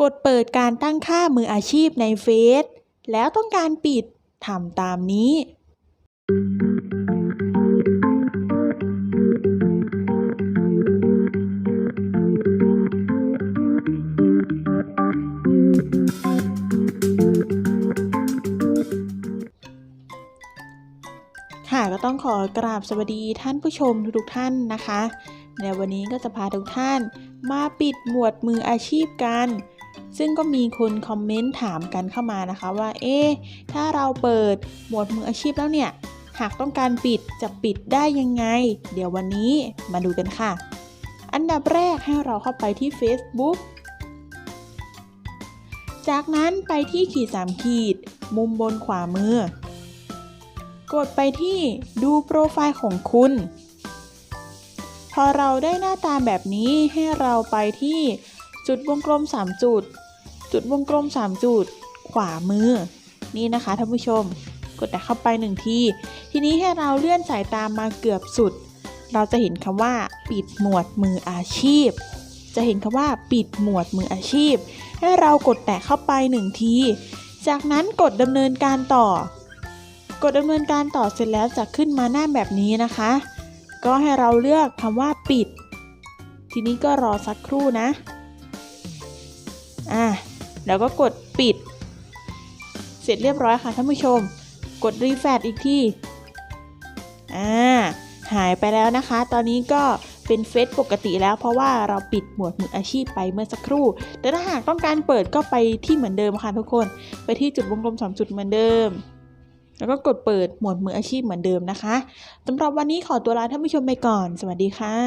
กดเปิดการตั้งค่ามืออาชีพในเฟซแล้วต้องการปิดทำตามนี้ ค่ะก็ต้องขอกราบสวัสดีท่านผู้ชมทุกท่านนะคะ ในวันนี้ก็จะพาทุกท่านมาปิดหมวดมืออาชีพกัน ซึ่งก็มีคนคอมเมนต์ถามกันเข้ามานะคะว่า เอ๊ะ ถ้าเราเปิดหมวดมืออาชีพแล้วเนี่ย หากต้องการปิดจะปิดได้ยังไง เดี๋ยววันนี้มาดูกันค่ะ อันดับแรกให้เราเข้าไปที่ Facebook จากนั้นไปที่ขีดสามขีด มุมบนขวามือ กดไปที่ดูโปรไฟล์ของคุณ พอเราได้หน้าตาแบบนี้ให้เราไปที่ จุดวงกลม 3 จุด จุดวงกลม 3 จุด ขวามือ นี่นะคะท่านผู้ชม กดแต่เข้าไปหนึ่งทีทีนี้ให้เราเลื่อนสายตามมาเกือบสุด เราจะเห็นคำว่า ปิดหมวดมืออาชีพ จะเห็นคำว่า ปิดหมวดมืออาชีพ ให้เรากดแตะเข้าไปหนึ่งทีจากนั้นกดดำเนินการต่อ กดดำเนินการต่อเสร็จแล้วจะขึ้นมาหน้าแบบนี้นะคะ ก็ให้เราเลือกคำว่าปิด ทีนี้ก็รอสักครู่นะ แล้วก็กดปิด เสร็จเรียบร้อยค่ะท่านผู้ชม กดรีแฟดอีกทีอ่าหายไปแล้วนะคะ ตอนนี้ก็เป็นเฟซปกติแล้วเพราะว่าเราปิดหมวดมืออาชีพไปเมื่อสักครู่ แต่ถ้าหากต้องการเปิดก็ไปที่เหมือนเดิมค่ะทุกคน ไปที่จุดวงกลมสามจุดเหมือนเดิม แล้วก็กดเปิดหมวดมืออาชีพเหมือนเดิมนะคะสำหรับวันนี้ขอตัวลาท่านผู้ชมไปก่อน สวัสดีค่ะ